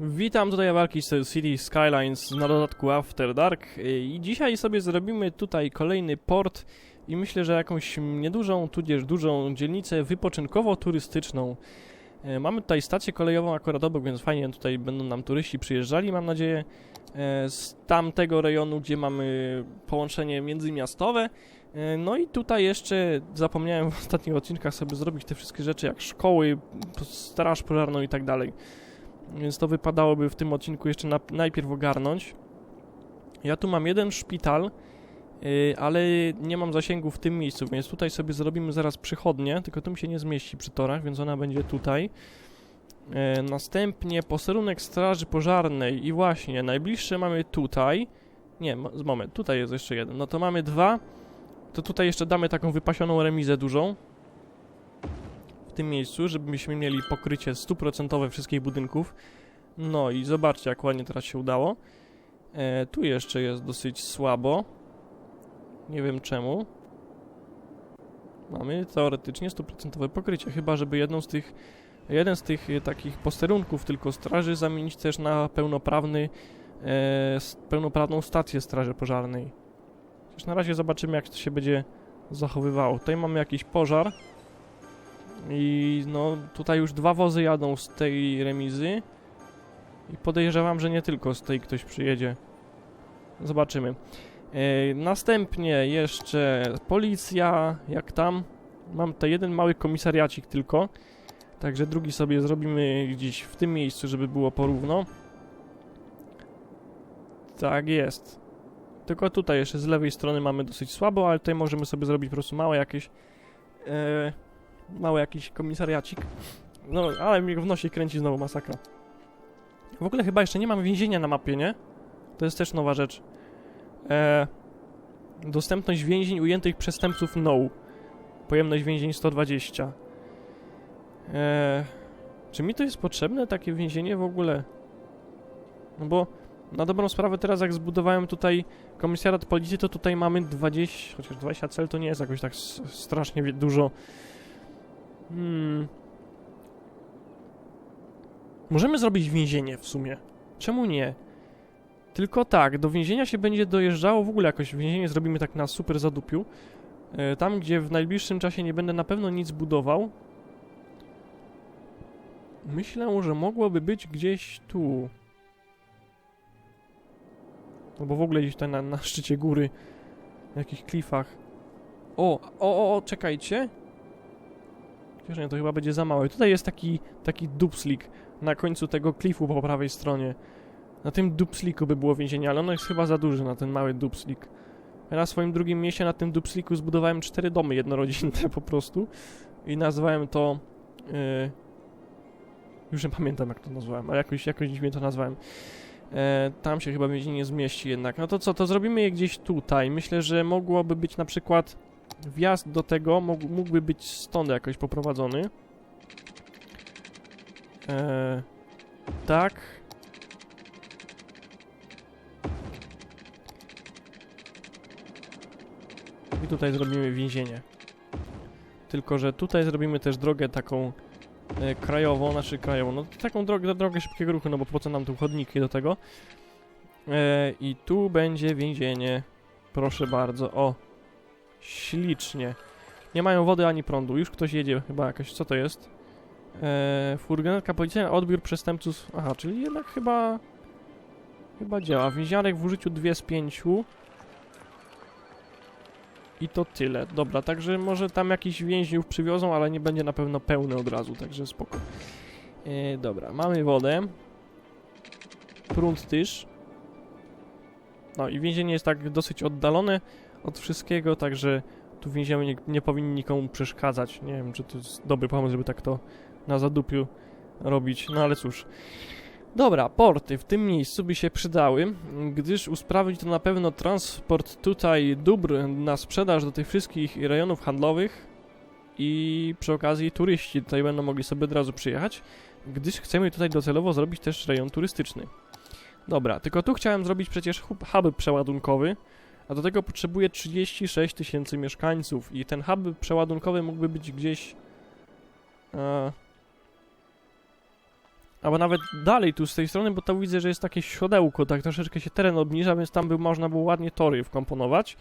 Witam tutaj walki z City Skylines na dodatku After Dark i dzisiaj sobie zrobimy tutaj kolejny port i myślę, że jakąś niedużą, tudzież dużą dzielnicę wypoczynkowo-turystyczną. E, Mamy tutaj stację kolejową akurat obok, więc fajnie tutaj będą nam turyści przyjeżdżali, mam nadzieję, e, z tamtego rejonu, gdzie mamy połączenie międzymiastowe. E, No i tutaj jeszcze zapomniałem w ostatnich odcinkach sobie zrobić te wszystkie rzeczy, jak szkoły, straż pożarną i tak dalej. Więc to wypadałoby w tym odcinku jeszcze na, najpierw ogarnąć. Ja tu mam jeden szpital, yy, ale nie mam zasięgu w tym miejscu, więc tutaj sobie zrobimy zaraz przychodnię, tylko tu mi się nie zmieści przy torach, więc ona będzie tutaj. Yy, następnie posterunek straży pożarnej i właśnie, najbliższe mamy tutaj. Nie, mo- moment, tutaj jest jeszcze jeden. No to mamy dwa. To tutaj jeszcze damy taką wypasioną remizę dużą w tym miejscu, żebyśmy mieli pokrycie stuprocentowe wszystkich budynków. No i zobaczcie, jak ładnie teraz się udało. E, tu jeszcze jest dosyć słabo. Nie wiem czemu. Mamy teoretycznie stuprocentowe pokrycie, chyba żeby jedną z tych, jeden z tych e, takich posterunków tylko straży zamienić też na pełnoprawny, e, pełnoprawną stację straży pożarnej. Na razie zobaczymy, jak to się będzie zachowywało. Tutaj mamy jakiś pożar. I no tutaj już dwa wozy jadą z tej remizy. I podejrzewam, że nie tylko z tej ktoś przyjedzie. Zobaczymy. E, następnie jeszcze policja, jak tam. Mam tutaj jeden mały komisariacik tylko. Także drugi sobie zrobimy gdzieś w tym miejscu, żeby było porówno. Tak jest. Tylko tutaj jeszcze z lewej strony mamy dosyć słabo, ale tutaj możemy sobie zrobić po prostu małe jakieś... E, mały jakiś komisariacik. No, ale mi w nosie kręci znowu masakra. W ogóle chyba jeszcze nie mam więzienia na mapie, nie? To jest też nowa rzecz. E, dostępność więzień ujętych przestępców no. Pojemność więzień 120. E, czy mi to jest potrzebne, takie więzienie w ogóle? No bo na dobrą sprawę teraz jak zbudowałem tutaj komisariat policji, to tutaj mamy 20, chociaż 20 cel to nie jest jakoś tak strasznie dużo. Hmm. Możemy zrobić więzienie w sumie. Czemu nie? Tylko tak, do więzienia się będzie dojeżdżało w ogóle jakoś. Więzienie zrobimy tak na super zadupiu. E, tam, gdzie w najbliższym czasie nie będę na pewno nic budował. Myślę, że mogłoby być gdzieś tu. Albo w ogóle gdzieś tutaj na, na szczycie góry. Na jakichś klifach. O, o, o, o, czekajcie. Nie, to chyba będzie za małe. Tutaj jest taki, taki dupslik na końcu tego klifu po prawej stronie. Na tym dupsliku by było więzienie, ale ono jest chyba za duże na ten mały dupslik. Ja na swoim drugim mieście na tym dupsliku zbudowałem cztery domy jednorodzinne po prostu i nazwałem to... Yy, już nie pamiętam jak to nazwałem, ale jakoś, jakoś dziwnie to nazwałem. E, tam się chyba więzienie nie zmieści jednak. No to co, to zrobimy je gdzieś tutaj. Myślę, że mogłoby być na przykład wjazd do tego mógł, mógłby być stąd jakoś poprowadzony. E, tak. I tutaj zrobimy więzienie. Tylko, że tutaj zrobimy też drogę taką e, krajową, znaczy krajową, no taką drogę, drogę szybkiego ruchu, no bo po co nam tu chodniki do tego. E, I tu będzie więzienie. Proszę bardzo, o. Ślicznie. Nie mają wody ani prądu. Już ktoś jedzie chyba jakaś. Co to jest? Eee, furgonetka policyjna, odbiór przestępców. Aha, czyli jednak chyba... Chyba działa. Więziarek w użyciu dwie z pięciu. I to tyle. Dobra, także może tam jakiś więźniów przywiozą, ale nie będzie na pewno pełny od razu, także spoko. Eee, dobra, mamy wodę. Prąd też. No i więzienie jest tak dosyć oddalone od wszystkiego, także tu więzienie nie, nie powinni nikomu przeszkadzać. Nie wiem, czy to jest dobry pomysł, żeby tak to na zadupiu robić, no ale cóż. Dobra, porty w tym miejscu by się przydały, gdyż usprawni to na pewno transport tutaj dóbr na sprzedaż do tych wszystkich rejonów handlowych i przy okazji turyści tutaj będą mogli sobie od razu przyjechać, gdyż chcemy tutaj docelowo zrobić też rejon turystyczny. Dobra, tylko tu chciałem zrobić przecież hub, hub przeładunkowy, a do tego potrzebuję 36 tysięcy mieszkańców i ten hub przeładunkowy mógłby być gdzieś... E, albo nawet dalej tu z tej strony, bo tam widzę, że jest takie siodełko, tak troszeczkę się teren obniża, więc tam by można było ładnie tory wkomponować.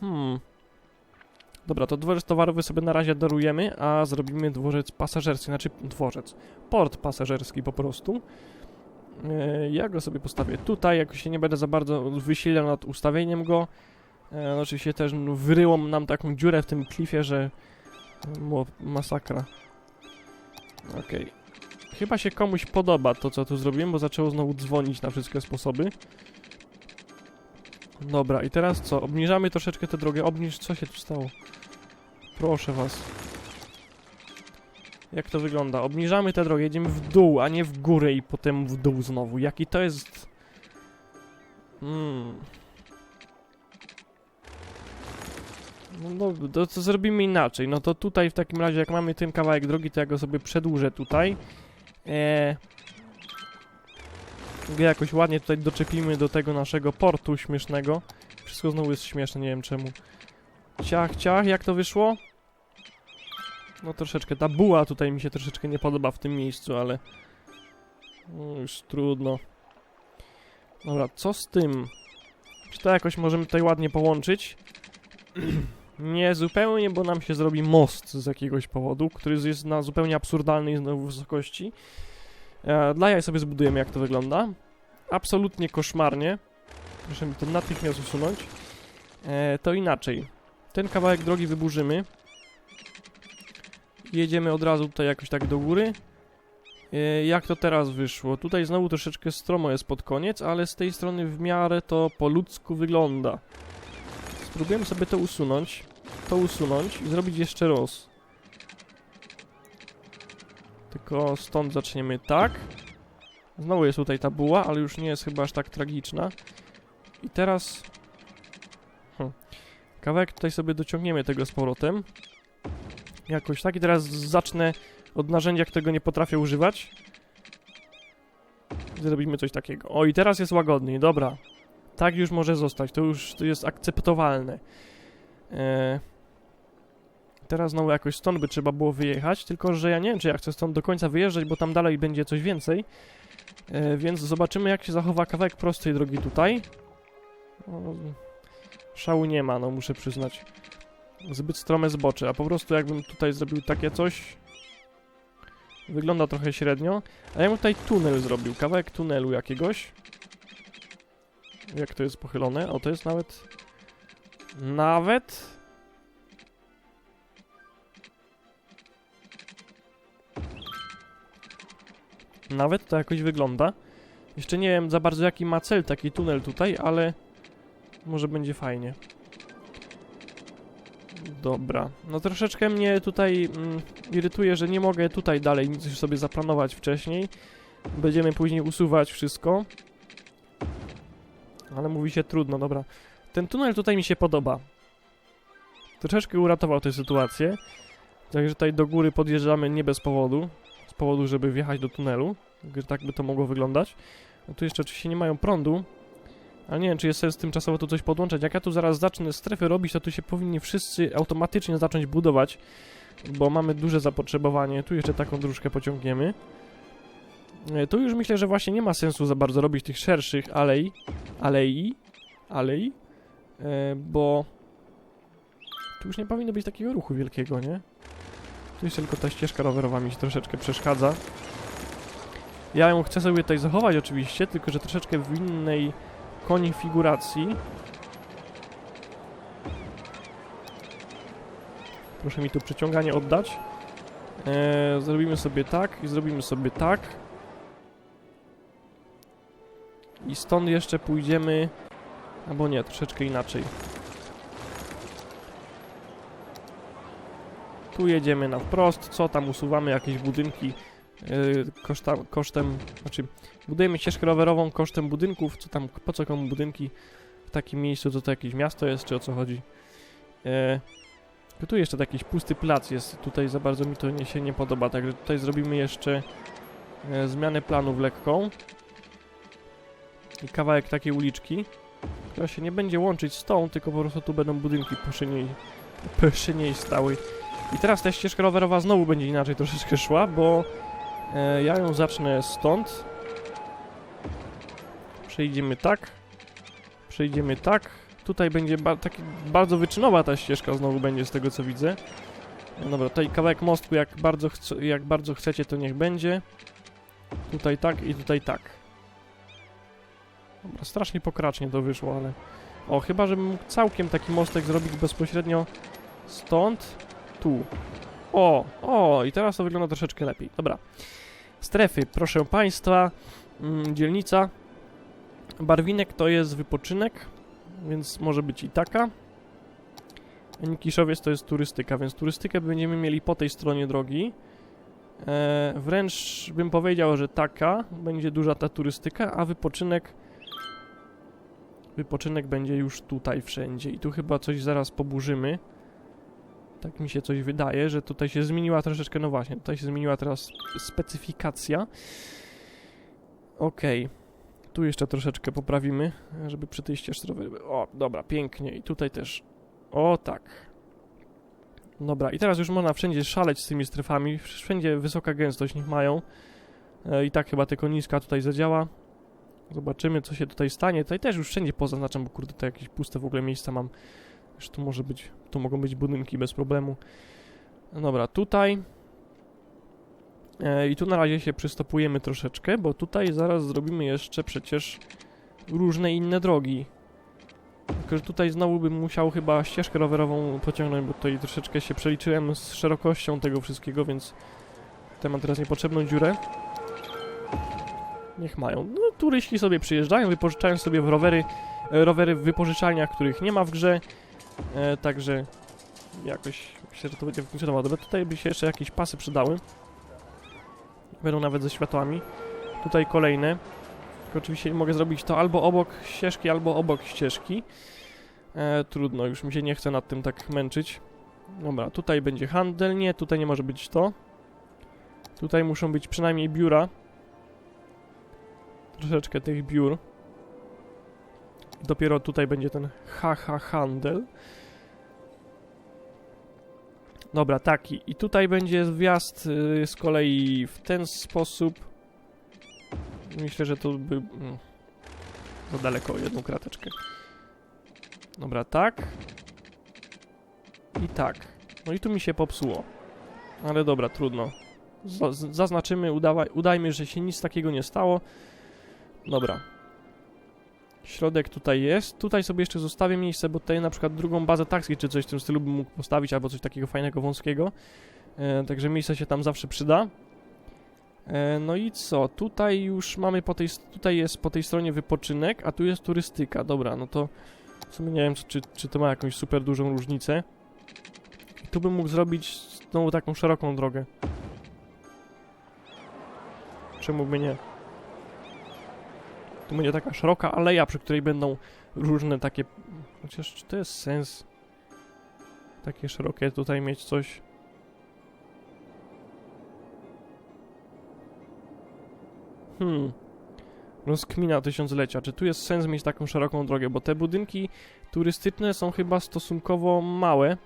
Hmm. Dobra, to dworzec towarowy sobie na razie darujemy, a zrobimy dworzec pasażerski, znaczy dworzec, port pasażerski po prostu. E, Ja go sobie postawię tutaj, jakoś się nie będę za bardzo wysilał nad ustawieniem go. E, no oczywiście też wyryło nam taką dziurę w tym klifie, że mo, masakra. Okej. Chyba się komuś podoba to, co tu zrobiłem, bo zaczęło znowu dzwonić na wszystkie sposoby. Dobra, i teraz co? Obniżamy troszeczkę tę drogę. Obniż, co się tu stało? Proszę was. Jak to wygląda? Obniżamy tę drogę, jedziemy w dół, a nie w górę i potem w dół znowu. Jaki to jest... Hmm... No, no to co zrobimy inaczej? No to tutaj w takim razie, jak mamy ten kawałek drogi, to ja go sobie przedłużę tutaj. Eee, go jakoś ładnie tutaj doczepimy do tego naszego portu śmiesznego. Wszystko znowu jest śmieszne, nie wiem czemu. Ciach, ciach, jak to wyszło? No troszeczkę, ta buła tutaj mi się troszeczkę nie podoba w tym miejscu, ale... No, już trudno. Dobra, co z tym? Czy to jakoś możemy tutaj ładnie połączyć? Nie zupełnie, bo nam się zrobi most z jakiegoś powodu, który jest na zupełnie absurdalnej znowu wysokości. E, dla jaj sobie zbudujemy, jak to wygląda. Absolutnie koszmarnie. Mi to natychmiast usunąć. E, to inaczej. Ten kawałek drogi wyburzymy. Jedziemy od razu tutaj jakoś tak do góry. E, jak to teraz wyszło? Tutaj znowu troszeczkę stromo jest pod koniec, ale z tej strony w miarę to po ludzku wygląda. Spróbujemy sobie to usunąć, to usunąć i zrobić jeszcze raz. Tylko stąd zaczniemy tak. Znowu jest tutaj ta buła, ale już nie jest chyba aż tak tragiczna. I teraz... Hm. Kawałek tutaj sobie dociągniemy tego z powrotem. Jakoś tak. I teraz zacznę od narzędzia, którego nie potrafię używać. Zrobimy coś takiego. O, i teraz jest łagodniej, dobra. Tak już może zostać, to już to jest akceptowalne. Eee, teraz znowu jakoś stąd by trzeba było wyjechać, tylko że ja nie wiem, czy ja chcę stąd do końca wyjeżdżać, bo tam dalej będzie coś więcej. Eee, więc zobaczymy, jak się zachowa kawałek prostej drogi tutaj. No, szału nie ma, no muszę przyznać. Zbyt strome zbocze, a po prostu jakbym tutaj zrobił takie coś... Wygląda trochę średnio. A ja bym tutaj tunel zrobił, kawałek tunelu jakiegoś. Jak to jest pochylone? O, to jest nawet... Nawet... Nawet to jakoś wygląda. Jeszcze nie wiem za bardzo jaki ma cel taki tunel tutaj, ale... Może będzie fajnie. Dobra. No troszeczkę mnie tutaj mm, irytuje, że nie mogę tutaj dalej nic już sobie zaplanować wcześniej. Będziemy później usuwać wszystko. Ale mówi się trudno, dobra. Ten tunel tutaj mi się podoba. Troszeczkę uratował tę sytuację. Także tutaj do góry podjeżdżamy nie bez powodu. Z powodu, żeby wjechać do tunelu. Tak by to mogło wyglądać. No tu jeszcze oczywiście nie mają prądu. Ale nie wiem, czy jest sens tymczasowo tu coś podłączać. Jak ja tu zaraz zacznę strefy robić, to tu się powinni wszyscy automatycznie zacząć budować. Bo mamy duże zapotrzebowanie. Tu jeszcze taką dróżkę pociągniemy. E, Tu już myślę, że właśnie nie ma sensu za bardzo robić tych szerszych alei, alei, alei, e, bo tu już nie powinno być takiego ruchu wielkiego, nie? Tu jeszcze tylko ta ścieżka rowerowa mi się troszeczkę przeszkadza. Ja ją chcę sobie tutaj zachować oczywiście, tylko że troszeczkę w innej konfiguracji. Proszę mi tu przeciąganie oddać. E, zrobimy sobie tak i zrobimy sobie tak. I stąd jeszcze pójdziemy... Albo nie, troszeczkę inaczej. Tu jedziemy na wprost, co tam usuwamy jakieś budynki koszta, kosztem, znaczy budujemy ścieżkę rowerową kosztem budynków, co tam, po co komu budynki w takim miejscu, co to jakieś miasto jest, czy o co chodzi. Yy, tu jeszcze jakiś pusty plac jest, tutaj za bardzo mi to nie, się nie podoba, także tutaj zrobimy jeszcze yy, zmianę planów lekką i kawałek takiej uliczki, która się nie będzie łączyć z tą, tylko po prostu tu będą budynki przy niej, przy stały. I teraz ta ścieżka rowerowa znowu będzie inaczej troszeczkę szła, bo E, ja ją zacznę stąd. Przejdziemy tak. Przejdziemy tak. Tutaj będzie ba taki bardzo wyczynowa ta ścieżka znowu będzie z tego co widzę. No dobra, tutaj kawałek mostku jak bardzo, jak bardzo chcecie to niech będzie. Tutaj tak i tutaj tak. Dobra, strasznie pokracznie to wyszło, ale... O, chyba żebym mógł całkiem taki mostek zrobić bezpośrednio stąd, tu. O, o, i teraz to wygląda troszeczkę lepiej. Dobra. Strefy, proszę Państwa. Mm, dzielnica. Barwinek to jest wypoczynek, więc może być i taka. Nikiszowiec to jest turystyka, więc turystykę będziemy mieli po tej stronie drogi. E, wręcz bym powiedział, że taka będzie duża ta turystyka, a wypoczynek wypoczynek będzie już tutaj wszędzie i tu chyba coś zaraz poburzymy. Tak mi się coś wydaje, że tutaj się zmieniła troszeczkę, no właśnie, tutaj się zmieniła teraz specyfikacja. Okej. Tu jeszcze troszeczkę poprawimy, żeby przy tej ścieżce rowerowej... O, dobra, pięknie. I tutaj też. O, tak. Dobra, i teraz już można wszędzie szaleć z tymi strefami. Wszędzie wysoka gęstość niech mają. E, I tak chyba tylko niska tutaj zadziała. Zobaczymy, co się tutaj stanie. Tutaj też już wszędzie pozaznaczam, bo kurde, to jakieś puste w ogóle miejsca mam. Już tu może być, tu mogą być budynki bez problemu. No Dobra, tutaj. E, I tu na razie się przystopujemy troszeczkę, bo tutaj zaraz zrobimy jeszcze przecież różne inne drogi. Tylko, że tutaj znowu bym musiał chyba ścieżkę rowerową pociągnąć, bo tutaj troszeczkę się przeliczyłem z szerokością tego wszystkiego, więc tutaj mam teraz niepotrzebną dziurę. Niech mają. No, turyści sobie przyjeżdżają, wypożyczają sobie rowery, e, rowery w wypożyczalniach, których nie ma w grze. E, także jakoś myślę, że to będzie funkcjonowało. Dobra, tutaj by się jeszcze jakieś pasy przydały. Będą nawet ze światłami. Tutaj kolejne. Tylko oczywiście mogę zrobić to albo obok ścieżki, albo obok ścieżki. E, trudno, już mi się nie chce nad tym tak męczyć. Dobra, tutaj będzie handel. Nie, tutaj nie może być to. Tutaj muszą być przynajmniej biura. Troszeczkę tych biur. Dopiero tutaj będzie ten haha handel. Dobra, taki. I tutaj będzie wjazd y, z kolei w ten sposób. Myślę, że to by... Mm, za daleko jedną krateczkę. Dobra, tak. I tak. No i tu mi się popsuło. Ale dobra, trudno. Z- zaznaczymy, udawaj, udajmy, że się nic takiego nie stało. Dobra. Środek tutaj jest. Tutaj sobie jeszcze zostawię miejsce, bo tutaj na przykład drugą bazę taksi czy coś w tym stylu bym mógł postawić, albo coś takiego fajnego, wąskiego. E, także miejsce się tam zawsze przyda. E, no i co? Tutaj już mamy po tej... Tutaj jest po tej stronie wypoczynek, a tu jest turystyka. Dobra, no to... W sumie nie wiem, czy, czy to ma jakąś super dużą różnicę. I tu bym mógł zrobić znowu taką szeroką drogę. Czemu by nie? Tu będzie taka szeroka aleja, przy której będą różne takie... Chociaż czy to jest sens? Takie szerokie tutaj mieć coś... Hmm. Rozkmina tysiąclecia. Czy tu jest sens mieć taką szeroką drogę? Bo te budynki turystyczne są chyba stosunkowo małe.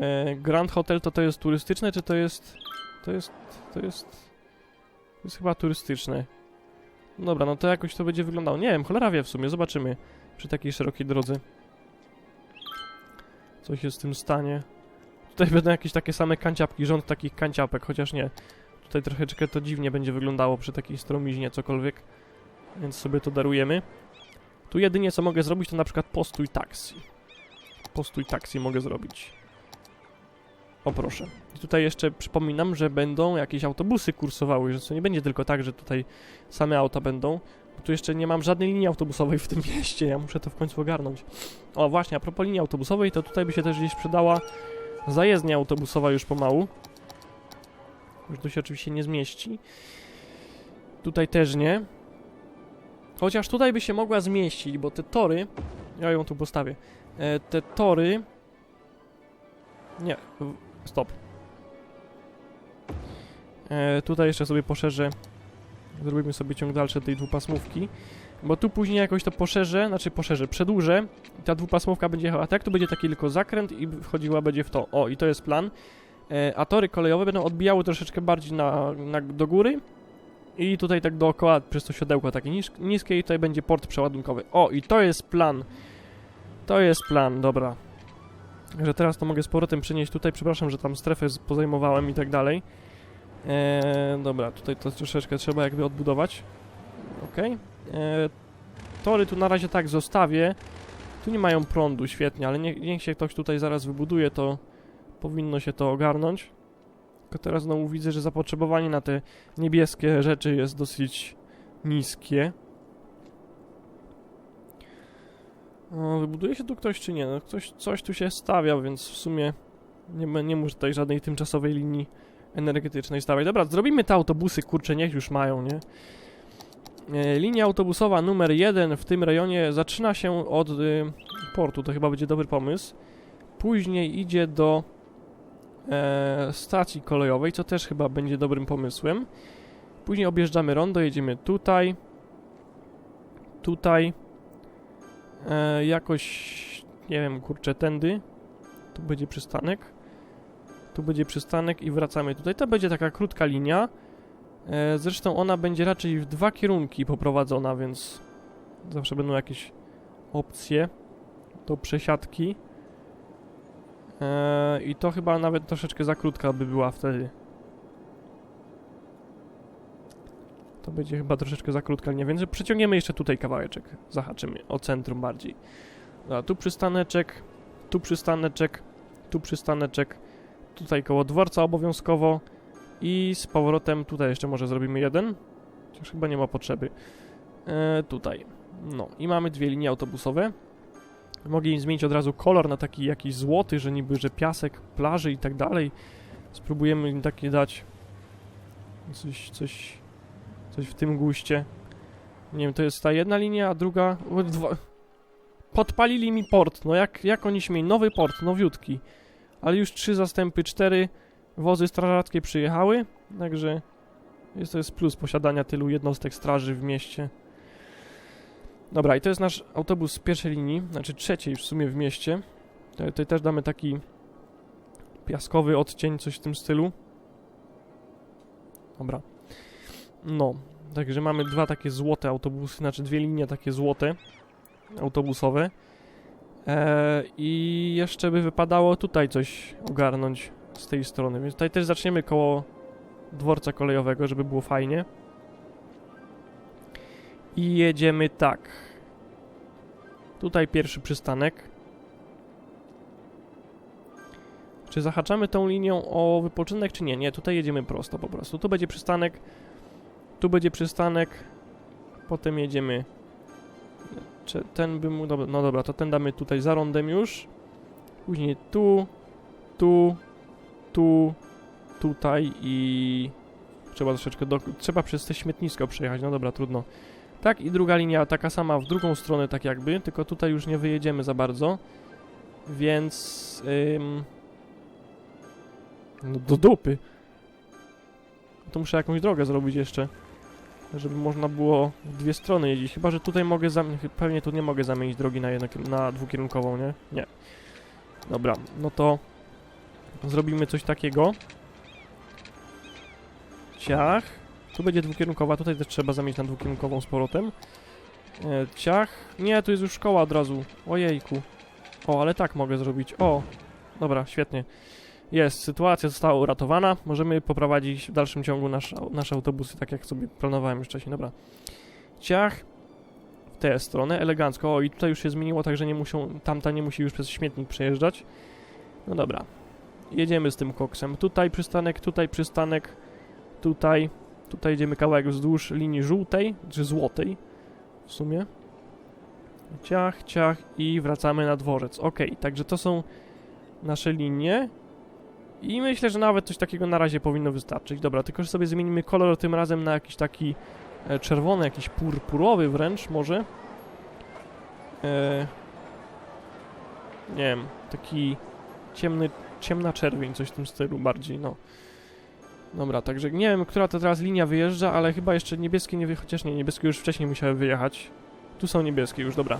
E, Grand Hotel to to jest turystyczne, czy to jest... To jest... To jest... To jest chyba turystyczne. Dobra, no to jakoś to będzie wyglądało. Nie wiem, cholera wie w sumie, zobaczymy. Przy takiej szerokiej drodze. Co się z tym stanie. Tutaj będą jakieś takie same kanciapki, rząd takich kanciapek, chociaż nie. Tutaj troszeczkę to dziwnie będzie wyglądało przy takiej stromiźnie, cokolwiek. Więc sobie to darujemy. Tu jedynie co mogę zrobić to na przykład postój taksi. Postój taksi mogę zrobić. O proszę. I tutaj jeszcze przypominam, że będą jakieś autobusy kursowały, że to nie będzie tylko tak, że tutaj same auta będą. Bo tu jeszcze nie mam żadnej linii autobusowej w tym mieście, ja muszę to w końcu ogarnąć. O właśnie, a propos linii autobusowej, to tutaj by się też gdzieś przydała zajezdnia autobusowa już pomału. Już tu się oczywiście nie zmieści. Tutaj też nie. Chociaż tutaj by się mogła zmieścić, bo te tory... Ja ją tu postawię. E, te tory... Nie, stop. E, tutaj jeszcze sobie poszerzę. Zrobimy sobie ciąg dalszy tej dwupasmówki. Bo tu później jakoś to poszerzę, znaczy poszerzę, przedłużę. Ta dwupasmówka będzie jechała tak, tu będzie taki tylko zakręt i wchodziła będzie w to. O, i to jest plan. e, a tory kolejowe będą odbijały troszeczkę bardziej na, na, do góry i tutaj tak dookoła przez to siodełko takie nis niskie i tutaj będzie port przeładunkowy. O, i to jest plan. To jest plan, dobra. Że teraz to mogę z powrotem przenieść tutaj, przepraszam, że tam strefę pozajmowałem i tak dalej. Eee, dobra, tutaj to troszeczkę trzeba jakby odbudować. Okej. Eee, Tory tu na razie tak zostawię. Tu nie mają prądu, świetnie, ale nie, niech się ktoś tutaj zaraz wybuduje, to powinno się to ogarnąć. Tylko teraz znowu widzę, że zapotrzebowanie na te niebieskie rzeczy jest dosyć niskie. O, wybuduje się tu ktoś czy nie? No, ktoś, coś tu się stawia, więc w sumie nie, nie muszę tutaj żadnej tymczasowej linii energetycznej stawiać. Dobra, zrobimy te autobusy, kurczę, niech już mają, nie? E, linia autobusowa numer 1 w tym rejonie zaczyna się od y, portu, to chyba będzie dobry pomysł. Później idzie do e, stacji kolejowej, co też chyba będzie dobrym pomysłem. Później objeżdżamy rondo, jedziemy tutaj, tutaj, e, jakoś, nie wiem, kurczę, tędy. Tu będzie przystanek. Tu będzie przystanek i wracamy tutaj. To będzie taka krótka linia. E, zresztą ona będzie raczej w dwa kierunki poprowadzona, więc zawsze będą jakieś opcje do przesiadki. E, I to chyba nawet troszeczkę za krótka by była wtedy. To będzie chyba troszeczkę za krótka linia, więc przeciągniemy jeszcze tutaj kawałeczek. Zahaczymy o centrum bardziej. Dobra, tu przystaneczek, tu przystaneczek, tu przystaneczek, tutaj koło dworca obowiązkowo i z powrotem tutaj jeszcze może zrobimy jeden, chociaż chyba nie ma potrzeby. E, tutaj. No i mamy dwie linie autobusowe. Mogę im zmienić od razu kolor na taki jakiś złoty, że niby, że piasek, plaży i tak dalej. Spróbujemy im takie dać coś, coś, coś w tym guście. Nie wiem, to jest ta jedna linia, a druga... Dwa... Podpalili mi port, no jak, jak oni śmieją? Nowy port, nowiutki. Ale już trzy zastępy, cztery wozy strażackie przyjechały, także jest to jest plus posiadania tylu jednostek straży w mieście. Dobra, i to jest nasz autobus z pierwszej linii, znaczy trzeciej w sumie w mieście. Tutaj też damy taki piaskowy odcień, coś w tym stylu. Dobra. No, także mamy dwa takie złote autobusy, znaczy dwie linie takie złote autobusowe. Eee, I jeszcze by wypadało tutaj coś ogarnąć z tej strony, więc tutaj też zaczniemy koło dworca kolejowego, żeby było fajnie. I jedziemy tak. Tutaj pierwszy przystanek. Czy zahaczamy tą linią o wypoczynek, czy nie? Nie, tutaj jedziemy prosto po prostu. Tu będzie przystanek, tu będzie przystanek, potem jedziemy. Czy ten by mu. Dobra, no dobra, to ten damy tutaj za rondem już. Później tu, tu, tu, tutaj i trzeba troszeczkę do, trzeba przez te śmietnisko przejechać, no dobra, trudno. Tak i druga linia taka sama w drugą stronę tak jakby, tylko tutaj już nie wyjedziemy za bardzo, więc ym, no do dupy. To muszę jakąś drogę zrobić jeszcze, żeby można było w dwie strony jeździć, chyba że tutaj mogę zamienić, pewnie tu nie mogę zamienić drogi na, jedno, na dwukierunkową, nie? Nie. Dobra, no to zrobimy coś takiego. Ciach. Tu będzie dwukierunkowa, tutaj też trzeba zamienić na dwukierunkową z powrotem. E, ciach. Nie, tu jest już szkoła od razu. Ojejku. O, ale tak mogę zrobić. O, dobra, świetnie. Jest, sytuacja została uratowana. Możemy poprowadzić w dalszym ciągu nasz, nasze autobusy, tak jak sobie planowałem już wcześniej. Dobra. Ciach. W tę stronę, elegancko. O, i tutaj już się zmieniło, także nie muszą, tamta nie musi już przez śmietnik przejeżdżać. No dobra. Jedziemy z tym koksem. Tutaj przystanek, tutaj przystanek, tutaj. Tutaj jedziemy kawałek wzdłuż linii żółtej, czy złotej w sumie. Ciach, ciach i wracamy na dworzec. Ok, także to są nasze linie. I myślę, że nawet coś takiego na razie powinno wystarczyć. Dobra, tylko że sobie zmienimy kolor tym razem na jakiś taki e, czerwony, jakiś purpurowy wręcz może. E, nie wiem, taki ciemny, ciemna czerwień, coś w tym stylu bardziej, no. Dobra, także nie wiem, która to teraz linia wyjeżdża, ale chyba jeszcze niebieskie nie wyjechały, chociaż nie, niebieskie już wcześniej musiały wyjechać. Tu są niebieskie już, dobra.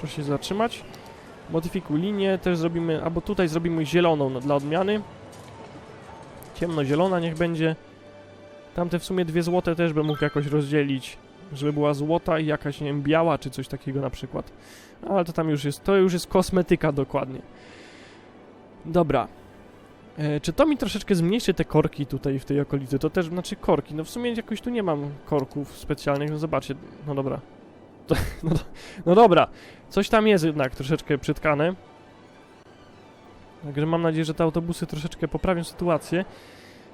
Proszę się zatrzymać. Modyfikuj linię, też zrobimy, albo tutaj zrobimy zieloną no, dla odmiany. Ciemnozielona niech będzie. Tamte w sumie dwie złote też bym mógł jakoś rozdzielić. Żeby była złota i jakaś, nie wiem, biała czy coś takiego na przykład. Ale to tam już jest, to już jest kosmetyka dokładnie. Dobra. E, czy to mi troszeczkę zmniejszy te korki tutaj w tej okolicy? To też, znaczy korki, no w sumie jakoś tu nie mam korków specjalnych, no zobaczcie, no dobra. To, no, no dobra, coś tam jest jednak troszeczkę przytkane. Także mam nadzieję, że te autobusy troszeczkę poprawią sytuację.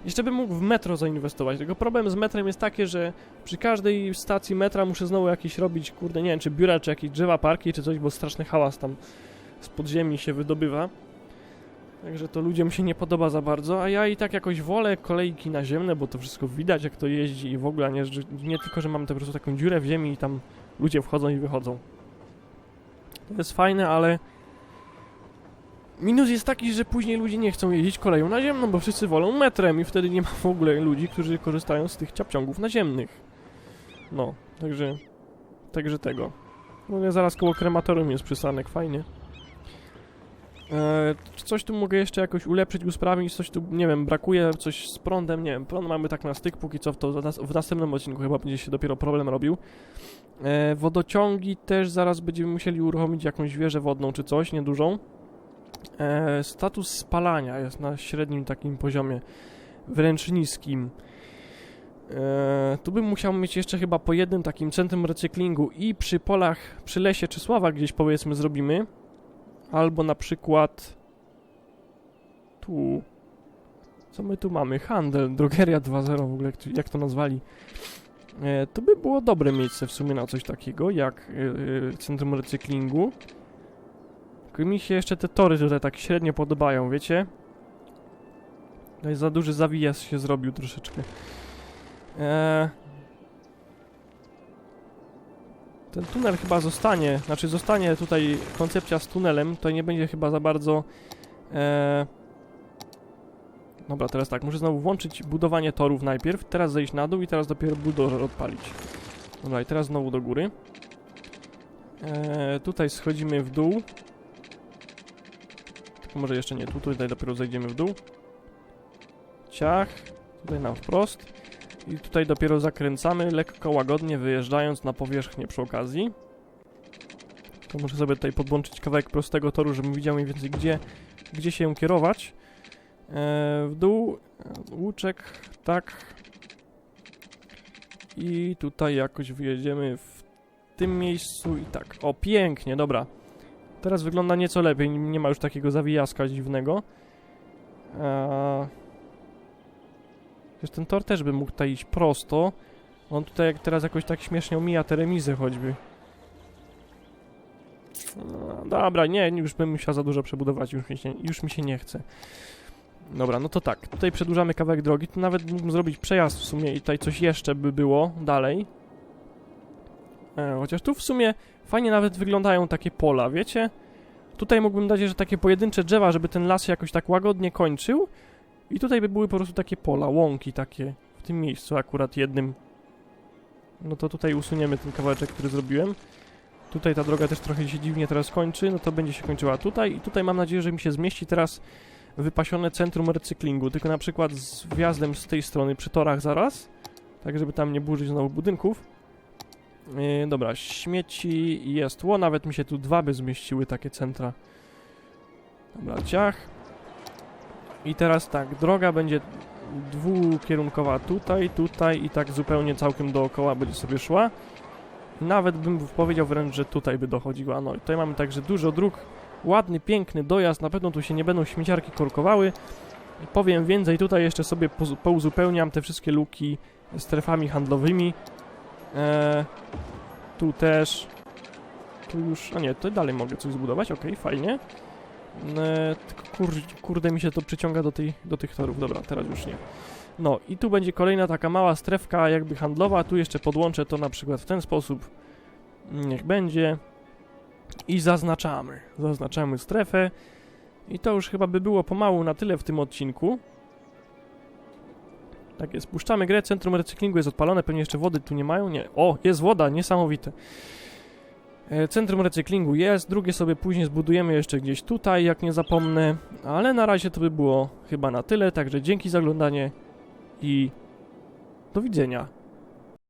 Jeszcze bym mógł w metro zainwestować, tylko problem z metrem jest taki, że przy każdej stacji metra muszę znowu jakieś robić, kurde, nie wiem, czy biura, czy jakieś drzewa, parki, czy coś, bo straszny hałas tam z podziemi się wydobywa. Także to ludziom się nie podoba za bardzo, a ja i tak jakoś wolę kolejki naziemne, bo to wszystko widać jak to jeździ i w ogóle, nie, nie tylko, że mam po prostu taką dziurę w ziemi i tam ludzie wchodzą i wychodzą. To jest fajne, ale minus jest taki, że później ludzie nie chcą jeździć koleją naziemną, bo wszyscy wolą metrem i wtedy nie ma w ogóle ludzi, którzy korzystają z tych ciapciągów naziemnych. No, także, także tego. No zaraz koło krematorium jest przystanek, fajnie. Eee, coś tu mogę jeszcze jakoś ulepszyć, usprawnić, coś tu, nie wiem, brakuje, coś z prądem, nie wiem, prąd mamy tak na styk, póki co to, w następnym odcinku chyba będzie się dopiero problem robił. Eee, wodociągi też zaraz będziemy musieli uruchomić jakąś wieżę wodną czy coś, niedużą. Eee, status spalania jest na średnim takim poziomie, wręcz niskim. Eee, tu bym musiał mieć jeszcze chyba po jednym takim centrum recyklingu i przy polach, przy lesie czy sławach gdzieś powiedzmy zrobimy. Albo na przykład tu. Co my tu mamy? Handel, drogeria 2.0 w ogóle, jak to- nazwali. E, to by było dobre miejsce w sumie na coś takiego, jak e, e, centrum recyklingu. Tylko mi się jeszcze te tory tutaj tak średnio podobają, wiecie? Tutaj za duży zawijas się zrobił troszeczkę. E, ten tunel chyba zostanie, znaczy zostanie tutaj koncepcja z tunelem, to nie będzie chyba za bardzo... E... Dobra, teraz tak, muszę znowu włączyć budowanie torów najpierw, teraz zejść na dół i teraz dopiero buldożer odpalić. Dobra, i teraz znowu do góry. E... Tutaj schodzimy w dół. Może jeszcze nie, tu, tutaj dopiero zejdziemy w dół. Ciach, tutaj na wprost. I tutaj dopiero zakręcamy, lekko łagodnie wyjeżdżając na powierzchnię przy okazji. To muszę sobie tutaj podłączyć kawałek prostego toru, żebym widział mniej więcej gdzie, gdzie się kierować. E, w dół, e, łuczek, tak. I tutaj jakoś wyjedziemy w tym miejscu i tak. O, pięknie, dobra. Teraz wygląda nieco lepiej, nie ma już takiego zawijaska dziwnego. Eee... Ten tor też by mógł tutaj iść prosto. On tutaj jak teraz jakoś tak śmiesznie omija te remizy choćby. No, dobra, nie, już bym musiał za dużo przebudować, już mi, się, już mi się nie chce. Dobra, no to tak, tutaj przedłużamy kawałek drogi, tu nawet mógłbym zrobić przejazd w sumie i tutaj coś jeszcze by było dalej. E, chociaż tu w sumie fajnie nawet wyglądają takie pola, wiecie? Tutaj mógłbym dać jeszcze takie pojedyncze drzewa, żeby ten las się jakoś tak łagodnie kończył. I tutaj by były po prostu takie pola, łąki takie w tym miejscu akurat jednym. No to tutaj usuniemy ten kawałeczek, który zrobiłem. Tutaj ta droga też trochę się dziwnie teraz kończy, no to będzie się kończyła tutaj i tutaj mam nadzieję, że mi się zmieści teraz wypasione centrum recyklingu, tylko na przykład z wjazdem z tej strony przy torach zaraz, tak żeby tam nie burzyć znowu budynków. Yy, dobra, śmieci jest tło, nawet mi się tu dwa by zmieściły takie centra. Dobra, ciach. I teraz tak, droga będzie dwukierunkowa tutaj, tutaj i tak zupełnie całkiem dookoła będzie sobie szła. Nawet bym powiedział wręcz, że tutaj by dochodziła. No i tutaj mamy także dużo dróg, ładny, piękny dojazd, na pewno tu się nie będą śmieciarki korkowały. Powiem więcej, tutaj jeszcze sobie pouzupełniam te wszystkie luki strefami handlowymi. Eee, tu też. Tu już, a nie, to dalej mogę coś zbudować, okej, fajnie. E, tylko kur, kurde mi się to przyciąga do, tej, do tych torów. Dobra, teraz już nie. No i tu będzie kolejna taka mała strefka jakby handlowa. Tu jeszcze podłączę to na przykład w ten sposób. Niech będzie. I zaznaczamy. Zaznaczamy strefę. I to już chyba by było pomału na tyle w tym odcinku. Tak jest, puszczamy grę, centrum recyklingu jest odpalone, pewnie jeszcze wody tu nie mają, nie. O, jest woda, niesamowite. E, Centrum recyklingu jest, drugie sobie później zbudujemy jeszcze gdzieś tutaj, jak nie zapomnę. Ale na razie to by było chyba na tyle, także dzięki za oglądanie i do widzenia.